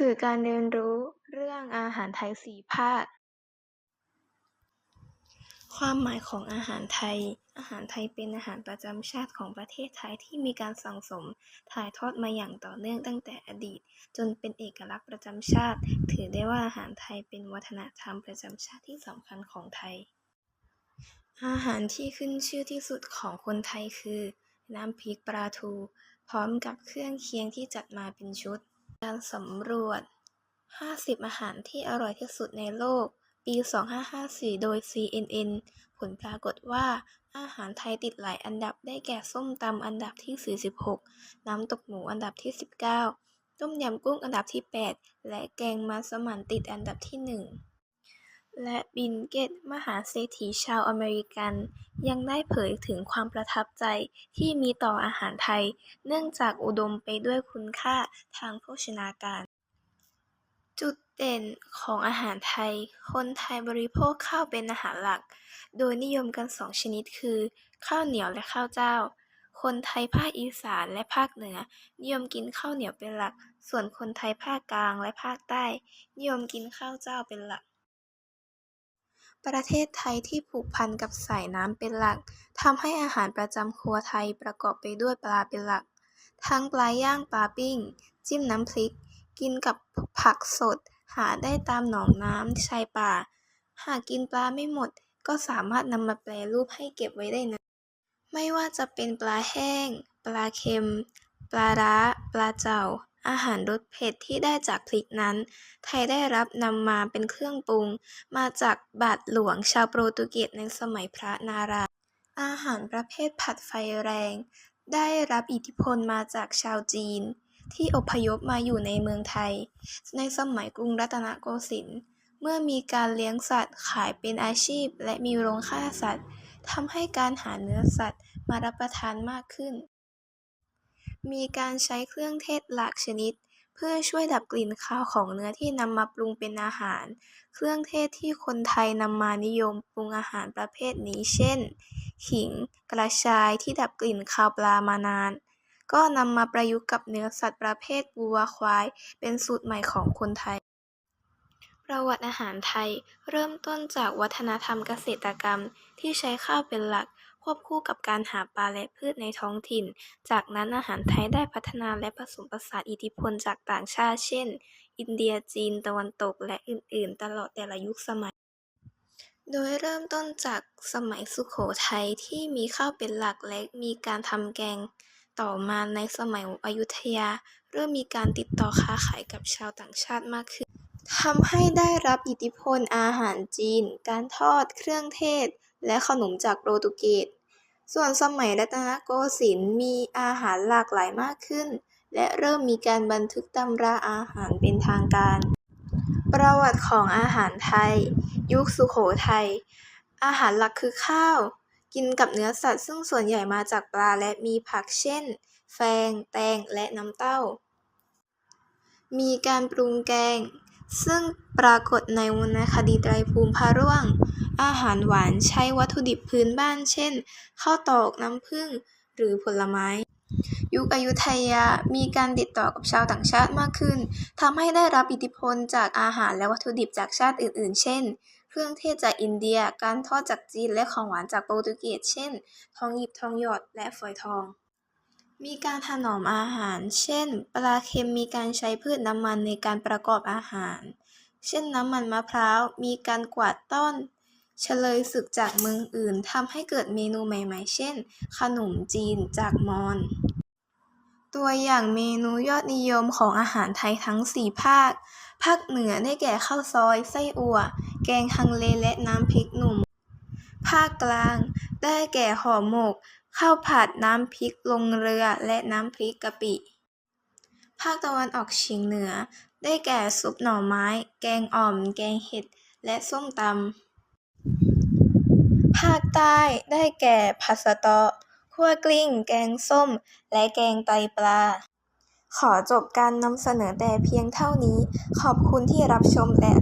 สื่อการเรียนรู้เรื่องอาหารไทยสี่ภาค ความหมายของอาหารไทย อาหารไทยเป็นอาหารประจำชาติของประเทศไทยที่มีการสั่งสมถ่ายทอดมาอย่างต่อเนื่องตั้งแต่อดีต จนเป็นเอกลักษณ์ประจำชาติ ถือได้ว่าอาหารไทยเป็นวัฒนธรรมประจำชาติที่สำคัญของไทย อาหารที่ขึ้นชื่อที่สุดของคนไทยคือ น้ำพริกปลาทู พร้อมกับเครื่องเคียงที่จัดมาเป็นชุด การสำรวจ 50 อาหารที่อร่อยที่สุดในโลก ปี 2554 โดย CNN ผลปรากฏว่าอาหารไทยติดหลายอันดับได้แก่ส้มตำอันดับที่ 46 น้ำตกหมูอันดับที่ 19 ต้มยำกุ้งอันดับที่ 8 และแกงมัสมั่นติดอันดับที่ 1 และบิล เกตส์ มหาเศรษฐีชาวอเมริกัน ยังได้เผยถึงความประทับใจที่มีต่ออาหารไทย เนื่องจากอุดมไปด้วยคุณค่าทางโภชนาการ จุดเด่นของอาหารไทย คนไทยบริโภคข้าวเป็นอาหารหลัก โดยนิยมกันสองชนิดคือ ข้าวเหนียวและข้าวเจ้า คนไทยภาคอีสานและภาคเหนือ นิยมกินข้าวเหนียวเป็นหลัก ส่วนคนไทยภาคกลางและภาคใต้ นิยมกินข้าวเจ้าเป็นหลัก ประเทศไทยที่ผูกพันกับสายน้ำเป็นหลักทำให้อาหารประจำครัวไทยประกอบไปด้วยปลาเป็นหลัก ทั้งปลาย่างปลาปิ้ง จิ้มน้ำพริก กินกับผักสด หาได้ตามหนองน้ำชายป่า หากกินปลาไม่หมด ก็สามารถนำมาแปรรูปให้เก็บไว้ได้นานไม่ว่าจะเป็นปลาแห้ง ปลาเค็ม ปลาร้า ปลาเจ่า อาหารรสเผ็ดที่ได้จากพริกนั้น ไทยได้รับนำมาเป็นเครื่องปรุง มาจากบาทหลวงชาวโปรตุเกสในสมัยพระนารายณ์อาหารประเภทผัดไฟแรง ได้รับอิทธิพลมาจากชาวจีน ที่อพยพมาอยู่ในเมืองไทย ในสมัยกรุงรัตนโกสินทร์เมื่อมีการเลี้ยงสัตว์ขายเป็นอาชีพ และมีโรงฆ่าสัตว์ทำให้การหาเนื้อสัตว์มารับประทานมากขึ้น มีการใช้เครื่องเทศหลากชนิด เพื่อช่วยดับกลิ่นคาวของเนื้อที่นำมาปรุงเป็นอาหาร เครื่องเทศที่คนไทยนำมานิยมปรุงอาหารประเภทนี้ เช่น ขิง กระชายที่ดับกลิ่นคาวปลามานาน ก็นำมาประยุกต์กับเนื้อสัตว์ประเภทวัวควาย เป็นสูตรใหม่ของคนไทย ประวัติอาหารไทยเริ่มต้นจากวัฒนธรรมเกษตรกรรมที่ใช้ข้าวเป็นหลัก ควบคู่กับการหาปลาและพืชในท้องถิ่น จากนั้นอาหารไทยได้พัฒนาและผสมผสานอิทธิพลจากต่างชาติ เช่น อินเดียจีน ตะวันตกและอื่น ๆ ตลอดแต่ละยุคสมัย โดยเริ่มต้นจากสมัยสุโขทัยที่มีข้าวเป็นหลักและมีการทำแกง ต่อมาในสมัยอยุธยา เริ่มมีการติดต่อค้าขายกับชาวต่างชาติมากขึ้น ทำให้ได้รับอิทธิพลอาหารจีน การทอดเครื่องเทศ และขนมจากโปรตุเกส ส่วนสมัยรัตนโกสินทร์มีอาหารหลากหลายมากขึ้น และเริ่มมีการบันทึกตำราอาหารเป็นทางการ ประวัติของอาหารไทย ยุคสุโขทัย อาหารหลักคือข้าว กินกับเนื้อสัตว์ซึ่งส่วนใหญ่มาจากปลาและมีผักเช่น แฟง แตง และน้ำเต้า มีการปรุงแกง ซึ่งปรากฏในวรรณคดีไตรภูมิพระร่วง อาหารหวานใช้วัตถุดิบพื้นบ้าน เช่น ข้าวตอกน้ำผึ้งหรือผลไม้ ยุคอยุธยามีการติดต่อกับชาวต่างชาติมากขึ้นทำให้ได้รับอิทธิพลจากอาหารและวัตถุดิบจากชาติอื่น ๆ เช่น เครื่องเทศจากอินเดีย การทอดจากจีนและของหวานจากโปรตุเกสเช่น ทองหยิบทองหยอดและฝอยทอง มีการถนอมอาหาร เช่น ปลาเค็มมีการใช้พืชน้ำมันในการประกอบอาหาร เช่นน้ำมันมะพร้าว มีการกวาดต้อนเฉลยศึกจากเมืองอื่นทำให้เกิดเมนูใหม่ๆ เช่น ขนมจีนจากมอญ ตัวอย่างเมนูยอดนิยมของอาหารไทยทั้งสี่ภาค ภาคเหนือได้แก่ข้าวซอย ไส้อั่ว แกงฮังเลและน้ำพริกหนุ่ม ภาคกลาง ได้แก่ห่อหมก ข้าวผัดน้ำพริกลงเรือและน้ำพริกกะปิ ภาคตะวันออกเฉียงเหนือ ได้แก่ซุปหน่อไม้ แกงอ่อม แกงเห็ด และส้มตำ ภาคใต้ได้แก่ผัดสะเต๊ะคั่วกลิ้ง แกงส้ม และแกงไตปลา ขอจบการนำเสนอแต่เพียงเท่านี้ ขอบคุณที่รับชมและ